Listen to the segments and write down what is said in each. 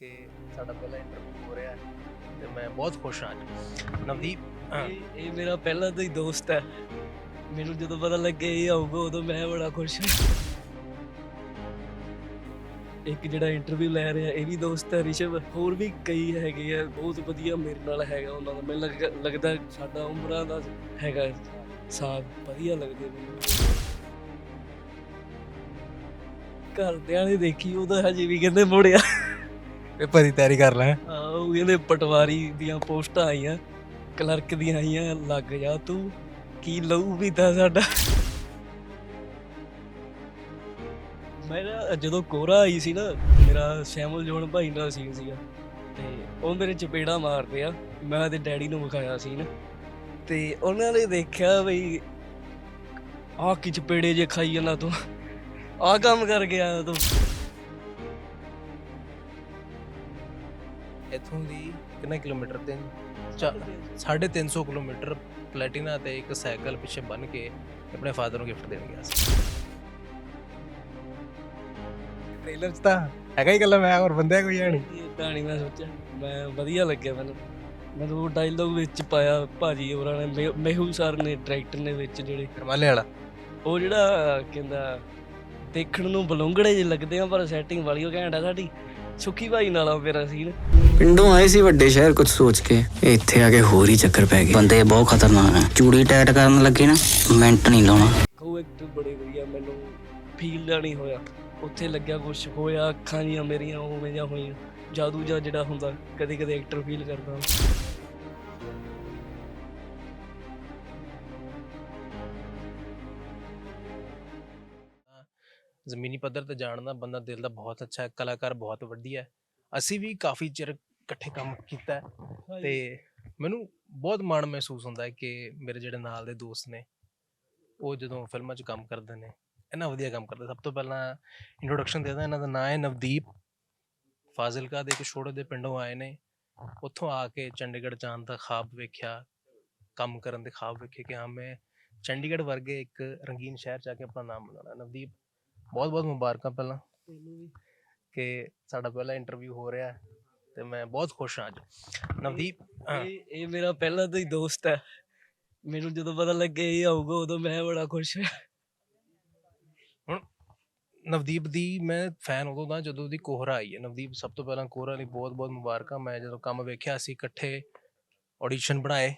ਕਿ ਸਾਡਾ ਪਹਿਲਾ ਇੰਟਰਵਿਊ ਹੋ ਰਿਹਾ ਹੈ ਤੇ ਮੈਂ ਬਹੁਤ ਖੁਸ਼ ਹਾਂ ਅੱਜ। ਨਵਦੀਪ ਇਹ ਇਹ ਮੇਰਾ ਪਹਿਲਾ ਤੋਂ ਹੀ ਦੋਸਤ ਹੈ। ਮੈਨੂੰ ਜਦੋਂ ਪਤਾ ਲੱਗਿਆ ਇਹ ਆਊਗਾ, ਉਦੋਂ ਮੈਂ ਬੜਾ ਖੁਸ਼ ਹਾਂ। ਇੱਕ ਜਿਹੜਾ ਇੰਟਰਵਿਊ ਲੈ ਰਿਹਾ, ਇਹ ਵੀ ਦੋਸਤ ਹੈ ਰਿਸ਼ਵ। ਹੋਰ ਵੀ ਕਈ ਹੈਗੇ ਆ, ਬਹੁਤ ਵਧੀਆ ਮੇਰੇ ਨਾਲ ਹੈਗਾ ਉਹਨਾਂ ਦਾ। ਮੈਨੂੰ ਲੱਗ- ਲੱਗਦਾ ਸਾਡਾ ਉਮਰਾਂ ਦਾ ਹੈਗਾ ਸਾਥ। ਵਧੀਆ ਲੱਗਦੇ ਮੈਨੂੰ। ਘਰਦਿਆਂ ਨੇ ਦੇਖੀ ਉਹਦਾ ਹਜੇ ਵੀ ਕਹਿੰਦੇ ਮੁੜਿਆ ਪੇਪਰ ਦੀ ਤਿਆਰੀ ਕਰ ਲੈ। ਆ ਉਹ ਕਹਿੰਦੇ ਪਟਵਾਰੀ ਦੀਆਂ ਪੋਸਟਾਂ ਆਈਆਂ, ਕਲਰਕ ਦੀਆਂ ਆਈਆਂ, ਲੱਗ ਜਾ ਤੂੰ, ਕੀ ਲਹੂ ਪੀਤਾ ਸਾਡਾ। ਮੇਰਾ ਜਦੋਂ ਕੋਰਾ ਆਈ ਸੀ ਨਾ, ਮੇਰਾ ਸ਼ੈਮਲ ਜੋਨ ਭਾਈ ਨਾਲ ਸੀਨ ਸੀਗਾ, ਤੇ ਉਹ ਮੇਰੇ ਚਪੇੜਾ ਮਾਰਦੇ ਆ, ਮੈਂ ਉਹਦੇ ਡੈਡੀ ਨੂੰ ਵਿਖਾਇਆ ਸੀ ਨਾ ਤੇ ਉਹਨਾਂ ਨੇ ਦੇਖਿਆ ਬਈ, ਆਹ ਕੀ ਚਪੇੜੇ ਜੇ ਖਾਈ ਜਾਂਦਾ ਤੂੰ, ਆਹ ਕੰਮ ਕਰ ਗਿਆ ਤੂੰ। ਇੱਥੋਂ ਦੀ ਕਿੰਨੇ ਕਿਲੋਮੀਟਰ ਤੇ? 350 ਕਿਲੋਮੀਟਰ ਪਲੈਟੀਨਾ ਤੇ ਇੱਕ ਸਾਈਕਲ ਪਿੱਛੇ ਬੰਨ ਕੇ ਆਪਣੇ ਫਾਦਰ ਨੂੰ ਗਿਫਟ ਦੇਣ ਗਿਆ ਸੀ। ਟ੍ਰੇਲਰ 'ਚ ਤਾਂ ਹੈਗਾ ਹੀ ਗੱਲਾਂ ਮੈਂ ਹੋਰ ਬੰਦੇ ਕੋਈ ਹੈ ਨਹੀਂ ਇਦਾਂ ਨਹੀਂ ਮੈਂ ਸੋਚਿਆ। ਮੈਂ ਵਧੀਆ ਲੱਗਿਆ ਮੈਨੂੰ। ਮੈਨੂੰ ਉਹ ਡਾਇਲੌਗ ਵਿੱਚ ਪਾਇਆ ਭਾਜੀ ਹੋਰਾਂ ਨੇ ਮੇ- ਮੇਹੂ ਸਰ ਨੇ ਡਾਇਰੈਕਟਰ ਨੇ ਵਿੱਚ ਜਿਹੜੇ ਰਮਾਲੇ ਵਾਲਾ। ਉਹ ਜਿਹੜਾ ਕਹਿੰਦਾ ਦੇਖਣ ਨੂੰ ਬਲੂੰਗੜੇ ਜਿਹੇ ਲੱਗਦੇ ਆ ਪਰ ਸੈਟਿੰਗ ਵਾਲੀ ਉਹ ਘੈਂਟ ਆ ਸਾਡੀ। ਸੁੱਖੀ ਭਾਈ ਨਾਲ ਆ ਮੇਰਾ ਸੀਨ ਪਿੰਡੋਂ ਆਏ ਸੀ ਵੱਡੇ ਸ਼ਹਿਰ ਕੁਝ ਸੋਚ ਕੇ। ਇੱਥੇ ਆ ਕੇ ਹੋਰ ਹੀ ਚੱਕਰ ਪੈ ਗਏ। ਬੰਦੇ ਬਹੁਤ ਖਤਰਨਾਕ ਹੈ ਚੂੜੀ ਟੈਟ ਕਰਨ ਲੱਗੇ ਨਾ ਮਿੰਟ ਨਹੀਂ ਲਾਉਣਾ। ਉਹ ਐਕਟਰ ਬੜੇ ਵਧੀਆ ਮੈਨੂੰ ਫੀਲ ਨਹੀਂ ਹੋਇਆ। ਉੱਥੇ ਲੱਗਿਆ ਕੁਝ ਹੋਇਆ ਅੱਖਾਂ ਜੀਆਂ ਮੇਰੀਆਂ ਉਵੇਂ ਜਿਹਾ ਹੋਈਆਂ। ਜਾਦੂ ਜਿਹਾ ਜਿਹੜਾ ਹੁੰਦਾ ਕਦੇ ਕਦੇ ਐਕਟਰ ਫੀਲ ਕਰਦਾ। ਜ਼ਮੀਨੀ ਪੱਧਰ ਤੇ ਜਾਣਦਾ ਬੰਦਾ ਦਿਲ ਦਾ ਬਹੁਤ ਅੱਛਾ ਹੈ ਕਲਾਕਾਰ ਬਹੁਤ ਵਧੀਆ ਹੈ। ਅਸੀਂ ਵੀ ਕਾਫੀ ਚਿਰ ਇਕੱਠੇ ਕੰਮ ਕੀਤਾ ਹੈ ਤੇ ਮੈਨੂੰ ਬਹੁਤ ਮਾਣ ਮਹਿਸੂਸ ਹੁੰਦਾ ਹੈ ਕਿ ਮੇਰੇ ਜਿਹੜੇ ਨਾਲ ਦੇ ਦੋਸਤ ਨੇ ਉਹ ਜਦੋਂ ਫਿਲਮਾਂ 'ਚ ਕੰਮ ਕਰਦੇ ਨੇ ਇੰਨਾ ਵਧੀਆ ਕੰਮ ਕਰਦੇ ਸਭ ਤੋਂ ਪਹਿਲਾਂ ਇੰਟਰੋਡਕਸ਼ਨ ਦੇ ਦਾਂ ਇਹਨਾਂ ਦਾ ਨਾਮ ਹੈ ਨਵਦੀਪ ਫਾਜ਼ਿਲਕਾ ਦੇ ਇੱਕ ਛੋਟੇ ਦੇ ਪਿੰਡੋਂ ਆਏ ਨੇ ਉੱਥੋਂ ਆ ਕੇ ਚੰਡੀਗੜ੍ਹ ਜਾਣ ਦਾ ਖਾਬ ਵੇਖਿਆ ਕੰਮ ਕਰਨ ਦੇ ਖਾਬ ਵੇਖੇ ਕਿ ਹਾਂ ਮੈਂ ਚੰਡੀਗੜ੍ਹ ਵਰਗੇ ਇੱਕ ਰੰਗੀਨ ਸ਼ਹਿਰ ਆ ਕੇ ਆਪਣਾ ਨਾਮ ਬਣਾਉਣਾ ਨਵਦੀਪ ਬਹੁਤ ਬਹੁਤ ਮੁਬਾਰਕਾਂ ਪਹਿਲਾਂ। ਕਿ ਸਾਡਾ ਪਹਿਲਾ ਇੰਟਰਵਿਊ ਹੋ ਰਿਹਾ ਹੈ ਤੇ ਮੈਂ ਬਹੁਤ ਖੁਸ਼ ਹਾਂ ਅੱਜ। ਨਵਦੀਪ ਇਹ ਇਹ ਮੇਰਾ ਪਹਿਲਾ ਤੋਂ ਹੀ ਦੋਸਤ ਹੈ। ਮੈਨੂੰ ਜਦੋਂ ਪਤਾ ਲੱਗਿਆ ਇਹ ਆਊਗਾ ਉਦੋਂ ਮੈਂ ਬੜਾ ਖੁਸ਼ ਹਾਂ। ਨਵਦੀਪ ਦੀ ਮੈਂ ਫੈਨ ਉਦੋਂ ਦਾ ਜਦੋਂ ਦੀ ਕੋਹਰਾ ਆਈ ਹੈ। ਨਵਦੀਪ ਸਭ ਤੋਂ ਪਹਿਲਾਂ ਕੋਹਰਾ ਲਈ ਬਹੁਤ ਬਹੁਤ ਮੁਬਾਰਕਾਂ। ਮੈਂ ਜਦੋਂ ਕੰਮ ਵੇਖਿਆ ਅਸੀਂ ਇਕੱਠੇ ਆਡੀਸ਼ਨ ਬਣਾਏ।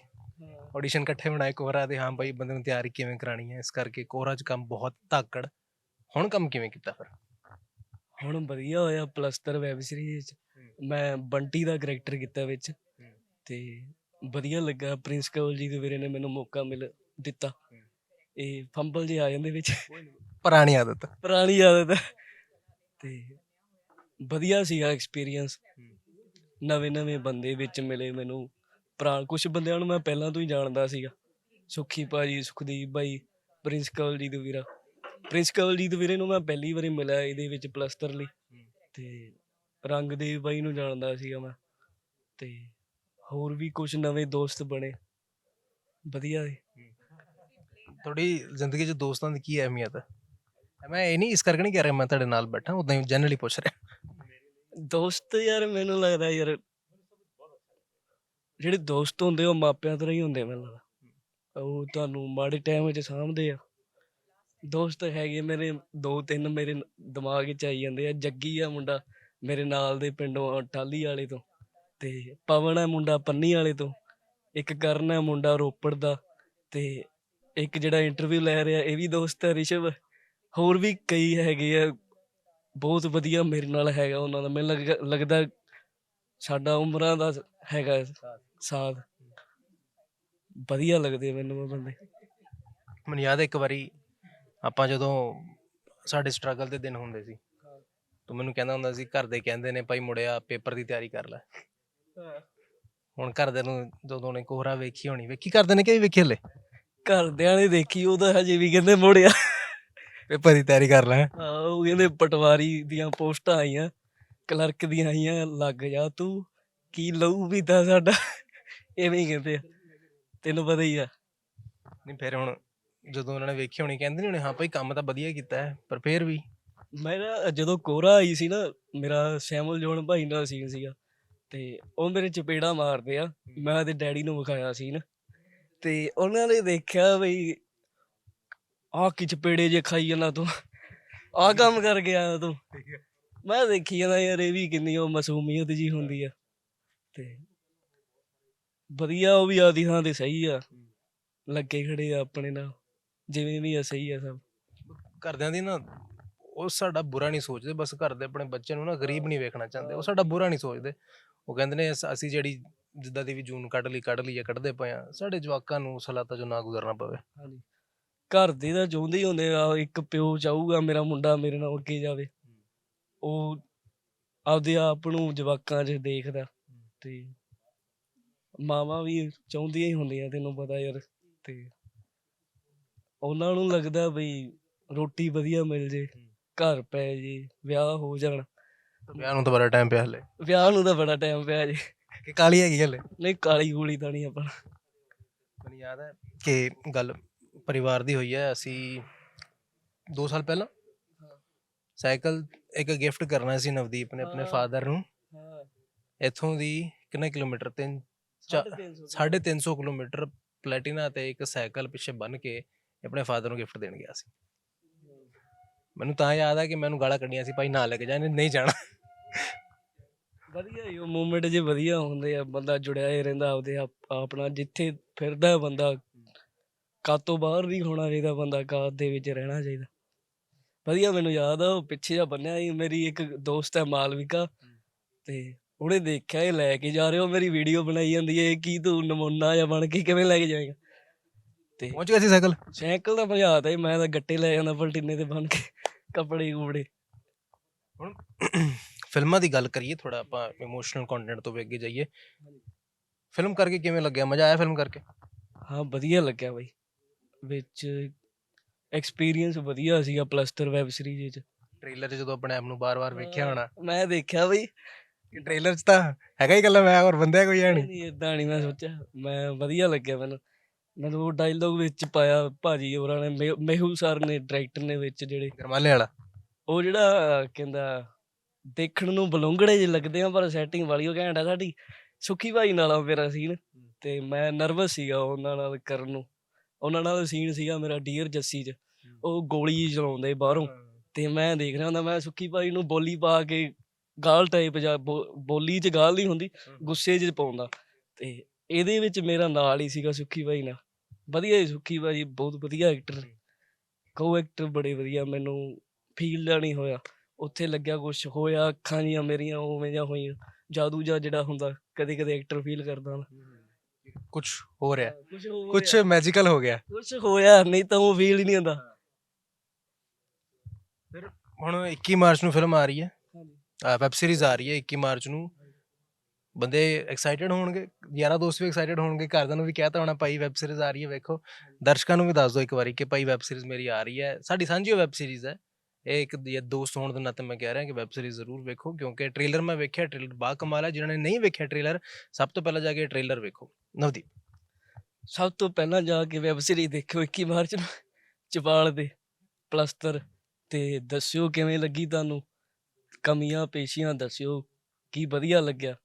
ਆਡੀਸ਼ਨ ਇਕੱਠੇ ਬਣਾਏ ਕੋਹਰਾ ਦੇ ਹਾਂ ਬਾਈ ਬੰਦੇ ਨੂੰ ਤਿਆਰੀ ਕਿਵੇਂ ਕਰਾਣੀ ਹੈ? ਇਸ ਕਰਕੇ ਕੋਹਰਾ 'ਚ ਕੰਮ ਬਹੁਤ ਧਾਕੜ। ਹੁਣ ਕੰਮ ਕਿਵੇਂ ਕੀਤਾ ਫਿਰ? ਹੁਣ ਵਧੀਆ ਹੋਇਆ ਪਲਸਤਰ ਵੈਬ ਸੀਰੀਜ਼ ਮੈਂ ਬੰਟੀ ਦਾ ਕਰੈਕਟਰ ਕੀਤਾ ਵਿੱਚ। ਤੇ ਵਧੀਆ ਲੱਗਾ ਪ੍ਰਿੰਸ ਕਵਲ ਜੀ ਦੇ ਵੀਰੇ ਨੇ ਮੈਨੂੰ ਮੌਕਾ ਮਿਲ ਦਿੱਤਾ। ਇਹ ਫੰਬਲ ਜੇ ਆ ਜਾਂਦੇ ਵਿੱਚ। ਪੁਰਾਣੀ ਆਦਤ। ਪੁਰਾਣੀ ਆਦਤ। ਤੇ ਵਧੀਆ ਸੀਗਾ ਐਕਸਪੀਰੀਅੰਸ ਨਵੇਂ ਨਵੇਂ ਬੰਦੇ ਵਿੱਚ ਮਿਲੇ ਮੈਨੂੰ। ਪੁਰਾਣ ਕੁਝ ਬੰਦਿਆਂ ਨੂੰ ਮੈਂ ਪਹਿਲਾਂ ਤੋਂ ਹੀ ਜਾਣਦਾ ਸੀਗਾ। ਸੁਖੀ ਭਾਜੀ ਸੁਖਦੀਪ ਭਾਈ ਪ੍ਰਿੰਸ ਕਵਲਜੀਤ ਵੀਰਾ। ਪ੍ਰਿੰਸ ਕਵਲਜੀਤ ਵੀਰੇ ਨੂੰ ਮੈਂ ਪਹਿਲੀ ਵਾਰੀ ਮਿਲਿਆ ਇਹਦੇ ਵਿੱਚ ਪਲਸਤਰ ਲਈ। ਤੇ ਰੰਗਦੇਵ ਬਾਈ ਨੂੰ ਜਾਣਦਾ ਸੀਗਾ ਮੈਂ। ਤੇ ਹੋਰ ਵੀ ਕੁਝ ਨਵੇਂ ਦੋਸਤ ਬਣੇ। ਵਧੀਆ ਸੀ। ਤੁਹਾਡੀ ਜ਼ਿੰਦਗੀ 'ਚ ਦੋਸਤਾਂ ਦੀ ਕੀ ਅਹਿਮੀਅਤ ਹੈ? ਮੈਂ ਇਹ ਨਹੀਂ ਇਸ ਕਰਕੇ ਨਹੀਂ ਕਹਿ ਰਿਹਾ ਮੈਂ ਤੁਹਾਡੇ ਨਾਲ ਬੈਠਾ ਉਦਾਂ ਹੀ ਜਨਰਲੀ ਪੁੱਛ ਰਿਹਾ। ਦੋਸਤ ਯਾਰ ਮੈਨੂੰ ਲੱਗਦਾ ਯਾਰ ਜਿਹੜੇ ਦੋਸਤ ਹੁੰਦੇ ਉਹ ਮਾਪਿਆਂ ਤਰ੍ਹਾਂ ਹੀ ਹੁੰਦੇ ਮੈਨੂੰ ਲੱਗਦਾ। ਉਹ ਤੁਹਾਨੂੰ ਮਾੜੇ ਟਾਈਮ ਵਿੱਚ ਸਾਂਭਦੇ ਆ। ਦੋਸਤ ਹੈਗੇ ਮੇਰੇ ਦੋ ਤਿੰਨ ਮੇਰੇ ਨ- ਦਿਮਾਗ ਵਿੱਚ ਆਈ ਜਾਂਦੇ ਆ ਜੱਗੀ ਆ ਮੁੰਡਾ ਮੇਰੇ ਨਾਲ ਦੇ ਪਿੰਡੋਂ ਆ, ਟਾਹਲੀ ਵਾਲੇ ਤੋਂ ਤੇ ਪਵਨ ਹੈ ਮੁੰਡਾ ਪੰਨੀ ਵਾਲੇ ਤੋਂ ਇੱਕ ਕਰਨ ਹੈ ਮੁੰਡਾ ਰੋਪੜ ਦਾ ਤੇ ਇੱਕ ਜਿਹੜਾ ਇੰਟਰਵਿਊ ਲੈ ਰਿਹਾ ਇਹ ਵੀ ਦੋਸਤ ਹੈ ਰਿਸ਼ਵ ਹੋਰ ਵੀ ਕਈ ਹੈਗੇ ਆ ਬਹੁਤ ਵਧੀਆ ਮੇਰੇ ਨਾਲ ਹੈਗਾ ਉਹਨਾਂ ਦਾ ਮੈਨੂੰ ਲੱਗ- ਲੱਗਦਾ ਸਾਡਾ ਉਮਰਾਂ ਦਾ ਹੈਗਾ ਸਾਥ। ਵਧੀਆ ਲੱਗਦੇ ਮੈਨੂੰ ਉਹ ਬੰਦੇ। ਮੈਨੂੰ ਯਾਦ ਹੈ ਇੱਕ ਵਾਰੀ ਆਪਾਂ ਜਦੋਂ ਸਾਡੇ ਸਟਰਗਲ ਦੇ ਦਿਨ ਹੁੰਦੇ ਸੀ ਤੂੰ ਮੈਨੂੰ ਕਹਿੰਦਾ ਹੁੰਦਾ ਸੀ ਘਰ ਦੇ ਕਹਿੰਦੇ ਨੇ ਭਾਈ ਮੁੜਿਆ ਪੇਪਰ ਦੀ ਤਿਆਰੀ ਕਰ ਲੈ। ਹੁਣ ਘਰਦਿਆਂ ਨੂੰ ਜਦੋਂ ਨੇ ਕੋਹਰਾ ਵੇਖੀ ਹੋਣੀ ਵੇਖੀ ਕਰਦੇ ਨੇ ਕਿ ਵੀ ਵੇਖੀ ਹਲੇ? ਘਰਦਿਆਂ ਨੇ ਦੇਖੀ ਉਹਦਾ ਹਜੇ ਵੀ ਕਹਿੰਦੇ ਮੁੜਿਆ। ਪੇਪਰ ਦੀ ਤਿਆਰੀ ਕਰ ਲੈ। ਹਾਂ ਉਹ ਕਹਿੰਦੇ ਪਟਵਾਰੀ ਦੀਆਂ ਪੋਸਟਾਂ ਆਈਆਂ ਕਲਰਕ ਦੀਆਂ ਆਈਆਂ ਲੱਗ ਜਾ ਤੂੰ ਕੀ ਲਹੂ ਪੀਤਾ ਸਾਡਾ? ਐਵੇਂ ਹੀ ਕਹਿੰਦੇ ਆ। ਤੈਨੂੰ ਪਤਾ ਹੀ ਆ। ਨਹੀਂ ਫਿਰ ਹੁਣ ਜਦੋਂ ਉਹਨਾਂ ਨੇ ਵੇਖੀ ਹੋਣੀ, ਕਹਿੰਦੇ ਨਹੀਂ ਹੋਣੇ, ਹਾਂ ਭਾਈ, ਕੰਮ ਤਾਂ ਵਧੀਆ ਕੀਤਾ ਹੈ, ਪਰ ਫਿਰ ਵੀ? ਨਾ ਜਦੋਂ ਕੋਰਾ ਆਈ ਸੀ ਨਾ, ਮੇਰਾ ਸੈਮਲ ਜੋਨ ਭਾਈ ਨਾਲ ਸੀਨ ਸੀਗਾ ਤੇ ਉਹ ਮੇਰੇ ਚਪੇੜਾ ਮਾਰਦੇ ਆ, ਮੈਂ ਤੇ ਡੈਡੀ ਨੂੰ ਵਿਖਾਇਆ ਸੀ ਨਾ ਤੇ ਉਹਨਾਂ ਨੇ ਦੇਖਿਆ ਬਈ, ਆਹ ਕੀ ਚਪੇੜੇ ਜੇ ਖਾਈ ਜਾਂਦਾ ਤੂੰ, ਆਹ ਕੰਮ ਕਰ ਗਿਆ ਤੂੰ। ਮੈਂ ਦੇਖੀ ਜਾਂਦਾ ਯਾਰ, ਇਹ ਵੀ ਕਿੰਨੀ ਉਹ ਮਾਸੂਮੀਅਤ ਜੀ ਹੁੰਦੀ ਆ ਤੇ ਵਧੀਆ ਉਹ ਵੀ ਆਦੀ ਥਾਂ ਤੇ ਸਹੀ ਆ, ਲੱਗੇ ਖੜੇ ਆ ਆਪਣੇ ਨਾਲ। ਜਿਵੇਂ ਵੀ ਆ ਸਹੀ ਆ ਸਭ। ਘਰਦਿਆਂ ਦੀ ਨਾ ਉਹ ਸਾਡਾ ਬੁਰਾ ਨਹੀਂ ਸੋਚਦੇ ਬਸ ਘਰ ਦੇ ਆਪਣੇ ਬੱਚੇ ਨੂੰ ਨਾ ਗਰੀਬ ਨਹੀਂ ਵੇਖਣਾ ਚਾਹੁੰਦੇ। ਉਹ ਸਾਡਾ ਬੁਰਾ ਨਹੀਂ ਸੋਚਦੇ। ਉਹ ਕਹਿੰਦੇ ਨੇ ਅਸ- ਅਸੀਂ ਜਿਹੜੀ ਜਿੱਦਾਂ ਦੀ ਵੀ ਜੂਨ ਕੱਢ ਲਈ ਕੱਢ ਲਈ ਆ ਕੱਢਦੇ ਪਏ ਆ ਸਾਡੇ ਜਵਾਕਾਂ ਨੂੰ ਸਲਾਤਾ ਜੋ ਨਾ ਗੁਜ਼ਰਨਾ ਪਵੇ। ਹਾਂਜੀ। ਘਰ ਦੇ ਤਾਂ ਚਾਹੁੰਦੇ ਹੀ ਹੁੰਦੇ ਆ ਇੱਕ ਪਿਓ ਚਾਹੂਗਾ ਮੇਰਾ ਮੁੰਡਾ ਮੇਰੇ ਨਾਲ ਅੱਗੇ ਜਾਵੇ। ਉਹ ਆਪਦੇ ਆਪ ਨੂੰ ਜਵਾਕਾਂ 'ਚ ਦੇਖਦਾ ਤੇ ਮਾਵਾਂ ਵੀ ਚਾਹੁੰਦੀਆਂ ਹੀ ਹੁੰਦੀਆਂ ਤੈਨੂੰ ਪਤਾ ਯਾਰ ਤੇ ਉਹਨਾਂ ਨੂੰ ਲੱਗਦਾ ਬਈ ਰੋਟੀ ਵਧੀਆ ਮਿਲ ਜੇ ਘਰ ਪੈ ਜੇ ਵਿਆਹ ਹੋ ਜਾਣ। ਵਿਆਹ ਨੂੰ ਤਾਂ ਬੜਾ ਟਾਈਮ ਪਿਆ ਹਲੇ। ਵਿਆਹ ਨੂੰ ਤਾਂ ਬੜਾ ਟਾਈਮ ਪਿਆ ਜੇ। ਕਿ ਕਾਲੀ ਹੈਗੀ ਹਲੇ? ਨਹੀਂ ਕਾਲੀ ਗੂਲੀ ਤਾਂ ਨਹੀਂ ਆਪਾਂ। ਮੈਨੂੰ ਯਾਦ ਹੈ ਕਿ ਗੱਲ ਪਰਿਵਾਰ ਦੀ ਹੋਈ ਹੈ ਅਸੀਂ 2 ਸਾਲ ਪਹਿਲਾਂ ਸਾਈਕਲ ਇੱਕ ਗਿਫਟ ਕਰਨਾ ਸੀ ਨਵਦੀਪ ਨੇ ਆਪਣੇ। ਫਾਦਰ ਨੂੰ। ਇੱਥੋਂ ਦੀ ਕਿੰਨੇ ਕਿਲੋਮੀਟਰ? ਤਿੰਨ ਚਾ- 350 350 ਕਿਲੋਮੀਟਰ ਪਲੈਟੀਨਾ ਤੇ ਇੱਕ ਸਾਈਕਲ ਪਿੱਛੇ ਬੰਨ ਕੇ ਆਪਣੇ ਫਾਦਰ ਨੂੰ ਗਿਫਟ ਦੇਣ ਗਿਆ ਸੀ। ਮੈਨੂੰ ਤਾਂ ਯਾਦ ਆ ਕਿ ਮੈਨੂੰ ਗਾਲਾਂ ਕੱਢੀਆਂ ਸੀ, ਭਾਈ ਨਾ ਲੈ ਕੇ ਜਾ ਇਹਨੇ ਨਹੀਂ ਜਾਣਾ। ਵਧੀਆ ਹੀ ਉਹ ਮੂਮੈਂਟ ਜੇ ਵਧੀਆ ਹੁੰਦੇ ਆ, ਬੰਦਾ ਜੁੜਿਆ ਹੀ ਰਹਿੰਦਾ ਆਪਦੇ ਆਪ, ਆਪਣਾ, ਜਿੱਥੇ ਫਿਰਦਾ ਬੰਦਾ ਕਾਤ ਤੋਂ ਬਾਹਰ ਨਹੀਂ ਹੋਣਾ ਚਾਹੀਦਾ ਬੰਦਾ ਕਾਤ ਦੇ ਵਿੱਚ ਰਹਿਣਾ ਚਾਹੀਦਾ। ਵਧੀਆ ਮੈਨੂੰ ਯਾਦ ਆ, ਉਹ ਪਿੱਛੇ ਜਾ ਬੰਨਿਆ ਸੀ, ਮੇਰੀ ਇੱਕ ਦੋਸਤ ਹੈ ਮਾਲਵਿਕਾ, ਤੇ ਉਹਨੇ ਦੇਖਿਆ ਇਹ ਲੈ ਕੇ ਜਾ ਰਹੇ ਹੋ ਮੇਰੀ ਵੀਡੀਓ ਬਣਾਈ ਜਾਂਦੀ ਹੈ, ਇਹ ਕੀ ਤੂੰ ਨਮੂਨਾ ਜਾਂ ਬਣ ਕੇ ਕਿਵੇਂ ਲੈ ਕੇ ਜਾਏਗਾ? ਤੇ ਪਹੁੰਚ ਗਿਆ ਸੀ ਸਾਈਕਲ? ਸਾਈਕਲ ਦਾ ਭਜਾਤਾ ਹੀ ਮੈਂ ਤਾਂ ਗੱਟੇ ਲੈ ਜਾਂਦਾ ਪਲਟੀਨੇ ਤੇ ਬਣ ਕੇ ਕੱਪੜੇ ਕੁਪੜੇ। ਹੁਣ ਫਿਲਮਾਂ ਦੀ ਗੱਲ ਕਰੀਏ ਥੋੜਾ ਆਪਾਂ ਇਮੋਸ਼ਨਲ ਕੰਟੈਂਟ ਤੋਂ ਵੀ ਅੱਗੇ ਜਾਈਏ। ਫਿਲਮ ਕਰਕੇ ਕਿਵੇਂ ਲੱਗਿਆ? ਮਜ਼ਾ ਆਇਆ ਫਿਲਮ ਕਰਕੇ? ਹਾਂ ਵਧੀਆ ਲੱਗਿਆ ਬਾਈ। ਵਿੱਚ ਐਕਸਪੀਰੀਅੰਸ ਵਧੀਆ ਸੀਗਾ ਪਲਸਟਰ ਵੈਬ ਸੀਰੀਜ਼ ਚ ਟ੍ਰੇਲਰ 'ਚ ਜਦੋਂ ਆਪਣੇ ਆਪ ਨੂੰ ਬਾਰ-ਬਾਰ ਵੇਖਿਆ ਹੋਣਾ। ਮੈਂ ਦੇਖਿਆ ਬਈ। ਟ੍ਰੇਲਰ 'ਚ ਤਾਂ ਹੈਗਾ ਹੀ ਗੱਲਾਂ ਮੈਂ ਹੋਰ ਬੰਦਾ ਕੋਈ ਹੈ ਨਹੀਂ ਨਹੀਂ ਇਦਾਂ ਨਹੀਂ ਮੈਂ ਸੋਚਿਆ। ਮੈਂ ਵਧੀਆ ਲੱਗਿਆ ਮੈਨੂੰ। ਮੈਨੂੰ ਉਹ ਡਾਇਲੌਗ ਵਿੱਚ ਪਾਇਆ ਭਾਜੀ ਹੋਰਾਂ ਨੇ ਮੇ- ਮੇਹੁਲ ਸਰ ਨੇ ਡਾਇਰੈਕਟਰ ਨੇ ਵਿੱਚ ਜਿਹੜੇ ਗਰਮਾਲੇ ਵਾਲਾ। ਉਹ ਜਿਹੜਾ ਕਹਿੰਦਾ ਦੇਖਣ ਨੂੰ ਬਲੂੰਗੜੇ ਜਿਹੇ ਲੱਗਦੇ ਆ ਪਰ ਸੈਟਿੰਗ ਵਾਲੀ ਉਹ ਘੈਂਟ ਆ ਸਾਡੀ। ਸੁੱਖੀ ਭਾਈ ਨਾਲ ਆ ਮੇਰਾ ਸੀਨ ਤੇ ਮੈਂ ਨਰਵਸ ਸੀਗਾ ਉਹਨਾਂ ਨਾਲ ਕਰਨ ਨੂੰ। ਉਹਨਾਂ ਨਾਲ ਸੀਨ ਸੀਗਾ ਮੇਰਾ ਡੀਅਰ ਜੱਸੀ ਚ। ਉਹ ਗੋਲੀ ਚਲਾਉਂਦੇ ਬਾਹਰੋਂ। ਤੇ ਮੈਂ ਦੇਖ ਰਿਹਾ ਹੁੰਦਾ ਮੈਂ ਸੁੱਖੀ ਭਾਈ ਨੂੰ ਬੋਲੀ ਪਾ ਕੇ ਗਾਲ ਟਾਈਪ ਜਾਂ ਬੋ- ਬੋਲੀ 'ਚ ਗਾਲ ਨਹੀਂ ਹੁੰਦੀ ਗੁੱਸੇ 'ਚ ਪਾਉਂਦਾ। ਤੇ ਇਹਦੇ ਵਿੱਚ ਮੇਰਾ ਨਾਲ ਹੀ ਸੀਗਾ ਸੁੱਖੀ ਭਾਈ ਨਾਲ। ਵਧੀਆ ਹੀ ਸੁੱਖੀ ਭਾਈ ਬਹੁਤ ਵਧੀਆ ਐਕਟਰ ਕੋ ਐਕਟਰ ਬੜੇ ਵਧੀਆ ਮੈਨੂੰ ਫੀਲ ਦਾ ਨਹੀਂ ਹੋਇਆ। ਉੱਥੇ ਲੱਗਿਆ ਕੁਝ ਹੋਇਆ ਅੱਖਾਂ ਜੀਆਂ ਮੇਰੀਆਂ ਉਵੇਂ ਜਿਹਾ ਹੋਈਆਂ। ਜਾਦੂ ਜਿਹਾ ਜਿਹੜਾ ਹੁੰਦਾ ਕਦੇ ਕਦੇ ਐਕਟਰ ਫੀਲ ਕਰਦਾ ਨਾ। ਕੁਝ ਹੋ ਰਿਹਾ। ਕੁਝ ਮੈਜੀਕਲ ਹੋ ਗਿਆ। ਕੁਝ ਹੋਇਆ ਨਹੀਂ ਤਾਂ ਉਹ ਫੀਲ ਹੀ ਨਹੀਂ ਹੁੰਦਾ। ਹੁਣ 21 ਮਾਰਚ ਨੂੰ ਫਿਲਮ ਆ ਰਹੀ ਹੈ। ਵੈਬ ਸੀਰੀਜ਼ ਆ ਰਹੀ ਹੈ 21 ਮਾਰਚ ਨੂੰ। ਬੰਦੇ ਐਕਸਾਈਟਡ ਹੋਣਗੇ ਯਾਰਾ ਦੋਸਤ ਵੀ ਐਕਸਾਈਟਡ ਹੋਣਗੇ ਘਰਦਿਆਂ ਨੂੰ ਵੀ ਕਹਿਤਾ ਹੋਣਾ ਭਾਈ ਵੈਬ ਸੀਰੀਜ਼ ਆ ਰਹੀ ਹੈ ਵੇਖੋ। ਦਰਸ਼ਕਾਂ ਨੂੰ ਵੀ ਦੱਸ ਦਿਓ ਇੱਕ ਵਾਰੀ ਕਿ ਭਾਈ ਵੈਬ ਸੀਰੀਜ਼ ਮੇਰੀ ਆ ਰਹੀ ਹੈ। ਸਾਡੀ ਸਾਂਝੀ ਵੈਬ ਸੀਰੀਜ਼ ਹੈ। ਇਹ ਇੱਕ ਯਾਰ ਦੋਸਤ ਹੋਣ ਦੇ ਨਾਤੇ ਮੈਂ ਕਹਿ ਰਿਹਾ ਕਿ ਵੈਬ ਸੀਰੀਜ਼ ਜ਼ਰੂਰ ਵੇਖੋ ਕਿਉਂਕਿ ਟ੍ਰੇਲਰ ਮੈਂ ਵੇਖਿਆ ਟ੍ਰੇਲਰ ਬਾ ਕਮਾਲ ਹੈ। ਜਿਨ੍ਹਾਂ ਨੇ ਨਹੀਂ ਵੇਖਿਆ ਟ੍ਰੇਲਰ ਸਭ ਤੋਂ ਪਹਿਲਾਂ ਜਾ ਕੇ ਟ੍ਰੇਲਰ ਵੇਖੋ। ਨਵਦੀਪ। ਸਭ ਤੋਂ ਪਹਿਲਾਂ ਜਾ ਕੇ ਵੈਬ ਸੀਰੀਜ਼ ਦੇਖਿਓ 21 ਮਾਰਚ ਨੂੰ। ਚਪਾਲ ਦੇ ਪਲਸਤਰ ਤੇ ਦੱਸਿਓ ਕਿਵੇਂ ਲੱਗੀ ਤੁਹਾਨੂੰ? ਕਮੀਆਂ ਪੇਸ਼ੀਆਂ ਦੱਸਿਓ ਕੀ ਵਧੀਆ ਲੱਗਿਆ?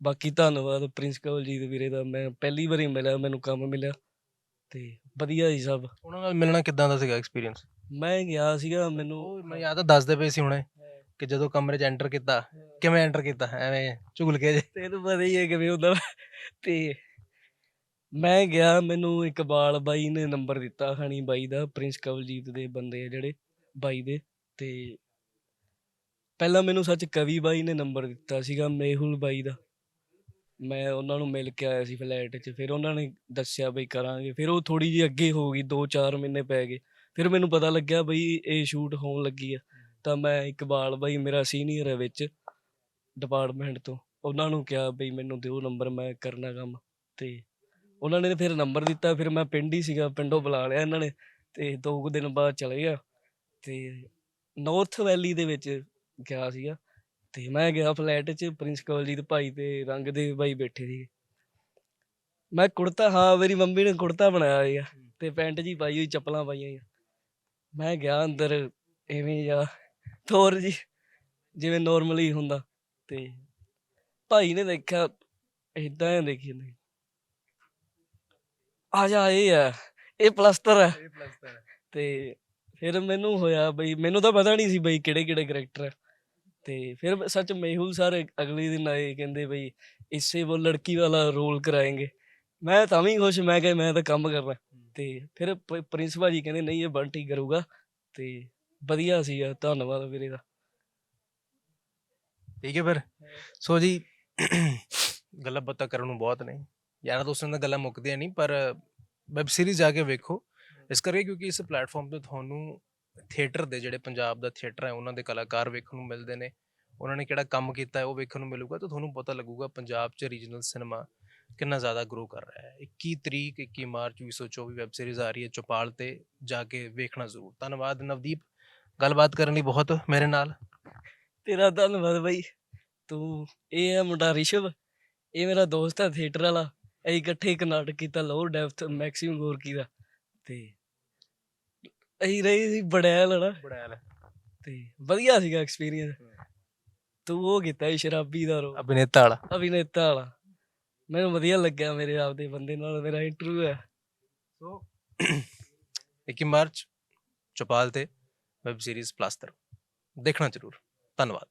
ਬਾਕੀ ਧੰਨਵਾਦ ਪ੍ਰਿੰਸ ਕਵਲਜੀਤ ਵੀਰੇ ਦਾ ਮੈਂ ਪਹਿਲੀ ਵਾਰੀ ਮਿਲਿਆ ਮੈਨੂੰ ਕੰਮ ਮਿਲਿਆ ਤੇ ਵਧੀਆ ਹੀ ਸਭ। ਉਹਨਾਂ ਨਾਲ ਮਿਲਣਾ ਕਿੱਦਾਂ ਦਾ ਸੀਗਾ ਐਕਸਪੀਰੀਅੰਸ ਮੈਂ ਗਿਆ ਸੀਗਾ ਮੈਨੂੰ ਉਹ ਮੈਂ ਯਾਦ ਆ ਦੱਸਦੇ ਪਏ ਸੀ ਹੁਣੇ ਕਿ ਜਦੋਂ ਕਮਰੇ 'ਚ ਐਂਟਰ ਕੀਤਾ ਕਿਵੇਂ ਐਂਟਰ ਕੀਤਾ ਐਵੇਂ ਝੁਗਲ ਕੇ ਜੇ। ਤੈਨੂੰ ਪਤਾ ਹੀ ਹੈ ਕਿਵੇਂ ਹੁੰਦਾ ਵਾ। ਤੇ ਮੈਂ ਗਿਆ ਮੈਨੂੰ ਇਕਬਾਲ ਬਾਈ ਨੇ ਨੰਬਰ ਦਿੱਤਾ ਖਣੀ ਬਾਈ ਦਾ ਪ੍ਰਿੰਸ ਕਵਲਜੀਤ ਦੇ ਬੰਦੇ ਆ ਜਿਹੜੇ ਬਾਈ ਦੇ। ਤੇ ਪਹਿਲਾਂ ਮੈਨੂੰ ਸੱਚ ਕਵੀ ਬਾਈ ਨੇ ਨੰਬਰ ਦਿੱਤਾ ਸੀਗਾ ਮੇਹੁਲ ਬਾਈ ਦਾ। ਮੈਂ ਉਹਨਾਂ ਨੂੰ ਮਿਲ ਕੇ ਆਇਆ ਸੀ ਫਲੈਟ 'ਚ, ਫਿਰ ਉਹਨਾਂ ਨੇ ਦੱਸਿਆ ਬਈ ਕਰਾਂਗੇ, ਫਿਰ ਉਹ ਥੋੜੀ ਜਿਹੀ ਅੱਗੇ ਹੋ ਗਈ 2-4 ਮਹੀਨੇ ਪੈ ਗਏ। ਫਿਰ ਮੈਨੂੰ ਪਤਾ ਲੱਗਿਆ ਬਈ ਇਹ ਸ਼ੂਟ ਹੋਣ ਲੱਗੀ ਆ। ਤਾਂ ਮੈਂ ਇਕਬਾਲ ਬਾਈ ਮੇਰਾ ਸੀਨੀਅਰ ਹੈ ਵਿੱਚ ਡਿਪਾਰਟਮੈਂਟ ਤੋਂ। ਉਹਨਾਂ ਨੂੰ ਕਿਹਾ ਬਈ ਮੈਨੂੰ ਦਿਓ ਨੰਬਰ ਮੈਂ ਕਰਨਾ ਕੰਮ। ਤੇ ਉਹਨਾਂ ਨੇ ਫਿਰ ਨੰਬਰ ਦਿੱਤਾ, ਫਿਰ ਮੈਂ ਪਿੰਡ ਹੀ ਸੀਗਾ, ਪਿੰਡੋਂ ਬੁਲਾ ਲਿਆ ਇਹਨਾਂ ਨੇ। ਤੇ ਦੋ ਕੁ ਦਿਨ ਬਾਅਦ ਚਲੇ ਗਿਆ। ਤੇ ਨਾਰਥ ਵੈਲੀ ਦੇ ਵਿੱਚ ਗਿਆ ਸੀਗਾ। ਤੇ ਮੈਂ ਗਿਆ ਫਲੈਟ 'ਚ ਪ੍ਰਿੰਸ ਕਵਲਜੀਤ ਭਾਈ ਤੇ ਰੰਗਦੇਵ ਭਾਈ ਬੈਠੇ ਸੀ ਮੈਂ ਕੁੜਤਾ ਹਾਂ ਮੇਰੀ ਮੰਮੀ ਨੇ ਕੁੜਤਾ ਬਣਾਇਆ ਸੀਗਾ ਤੇ ਪੈਂਟ ਜੀ ਪਾਈ ਹੋਈ ਚੱਪਲਾਂ ਪਾਈਆਂ ਹੋਈਆਂ। ਮੈਂ ਗਿਆ ਅੰਦਰ ਐਵੇਂ ਜਾ ਹੋਰ ਜੀ ਜਿਵੇਂ ਨਾਰਮਲੀ ਹੁੰਦਾ। ਤੇ ਭਾਈ ਨੇ ਦੇਖਿਆ ਇਦਾਂ ਹੀ ਦੇਖੀ ਨਹੀਂ ਆ ਜਾ ਇਹ ਆ ਇਹ ਪਲਸਤਰ ਹੈ ਇਹ ਪਲਸਤਰ ਹੈ ਤੇ ਫਿਰ ਮੈਨੂੰ ਹੋਇਆ ਬਈ ਮੈਨੂੰ ਤਾਂ ਪਤਾ ਨਹੀਂ ਸੀ ਬਈ ਕਿਹੜੇ ਕਿਹੜੇ ਕਰੈਕਟਰ ਹੈ ਤੇ ਫਿਰ ਸੱਚ ਮੇਹੁਲ ਸਰ ਅਗਲੇ ਦਿਨ ਆਏ ਕਹਿੰਦੇ ਬਈ ਇਸੇ ਉਹ ਲੜਕੀ ਵਾਲਾ ਰੋਲ ਕਰਾਏਂਗੇ। ਮੈਂ ਤਾਂ ਵੀ ਖੁਸ਼ ਮੈਂ ਕਿਹਾ ਮੈਂ ਤਾਂ ਕੰਮ ਕਰਨਾ। ਤੇ ਫਿਰ ਪ- ਪ੍ਰਿੰਸ ਭਾਜੀ ਕਹਿੰਦੇ ਨਹੀਂ ਇਹ ਬੰਟੀ ਕਰੂਗਾ। ਤੇ ਵਧੀਆ ਸੀ ਧੰਨਵਾਦ ਵੀਰੇ ਦਾ। ਠੀਕ ਹੈ ਫਿਰ। ਸੋ ਜੀ ਗੱਲਾਂ ਬਾਤਾਂ ਕਰਨ ਨੂੰ ਬਹੁਤ ਨੇ। ਯਾਰਾਂ ਦੋਸਤਾਂ ਨਾਲ ਗੱਲਾਂ ਮੁੱਕਦੀਆਂ ਨਹੀਂ ਪਰ ਵੈਬ ਸੀਰੀਜ਼ ਜਾ ਕੇ ਵੇਖੋ। ਇਸ ਕਰਕੇ ਕਿਉਂਕਿ ਇਸ ਪਲੇਟਫਾਰਮ ਤੇ ਤੁਹਾਨੂੰ ਥੀਏਟਰ ਦੇ ਜਿਹੜੇ ਪੰਜਾਬ ਦਾ ਥੀਏਟਰ ਹੈ, ਉਹਨਾਂ ਦੇ ਕਲਾਕਾਰ ਵੇਖਣ ਨੂੰ ਮਿਲਦੇ ਨੇ। ਉਹਨਾਂ ਨੇ ਕਿਹੜਾ ਕੰਮ ਕੀਤਾ ਹੈ, ਉਹ ਵੇਖਣ ਨੂੰ ਮਿਲੂਗਾ ਤਾਂ ਤੁਹਾਨੂੰ ਪਤਾ ਲੱਗੂਗਾ ਪੰਜਾਬ 'ਚ ਰੀਜਨਲ ਸਿਨੇਮਾ ਕਿੰਨਾ ਜ਼ਿਆਦਾ ਗਰੋ ਕਰ ਰਿਹਾ ਹੈ। 21 ਤਰੀਕ 21 ਮਾਰਚ 2024 ਵੈਬ ਸੀਰੀਜ਼ ਆ ਰਹੀ ਹੈ ਚੌਪਾਲ ਤੇ ਜਾ ਕੇ ਵੇਖਣਾ ਜ਼ਰੂਰ। ਧੰਨਵਾਦ ਨਵਦੀਪ, ਗੱਲਬਾਤ ਕਰਨ ਲਈ ਬਹੁਤ ਮੇਰੇ ਨਾਲ। ਤੇਰਾ ਧੰਨਵਾਦ ਬਾਈ। ਤੂੰ, ਇਹ ਹੈ ਮੁੰਡਾ ਰਿਸ਼ਵ, ਇਹ ਮੇਰਾ ਦੋਸਤ ਹੈ ਥੀਏਟਰ ਵਾਲਾ। ਅਸੀਂ ਇਕੱਠੇ ਇੱਕ ਨਾਟਕ ਕੀਤਾ ਲੋਅਰ ਡੈਪਥ ਮੈਕਸਿਮ ਗੋਰਕੀ ਦਾ। ਤੇ ਅਸੀਂ ਰਹੀ ਸੀ ਬੜੈਲ ਨਾ ਬੜਾ ਤੇ ਵਧੀਆ ਸੀਗਾ ਐਕਸਪੀਰੀਅੰਸ ਤੂੰ ਉਹ ਕੀਤਾ ਸੀ ਸ਼ਰਾਬੀ ਦਾ ਰੋ ਅਭਿਨੇਤਾ ਵਾਲਾ। ਅਭਿਨੇਤਾ ਵਾਲਾ। ਮੈਨੂੰ ਵਧੀਆ ਲੱਗਿਆ ਮੇਰੇ ਆਪ ਦੇ ਬੰਦੇ ਨਾਲ ਮੇਰਾ ਇੰਟਰਵਿਊ ਹੈ। ਸੋ 21 ਮਾਰਚ ਚੌਪਾਲ ਤੇ ਵੈਬ ਸੀਰੀਜ਼ ਪਲਾਸਟਰ ਦੇਖਣਾ ਜ਼ਰੂਰ। ਧੰਨਵਾਦ।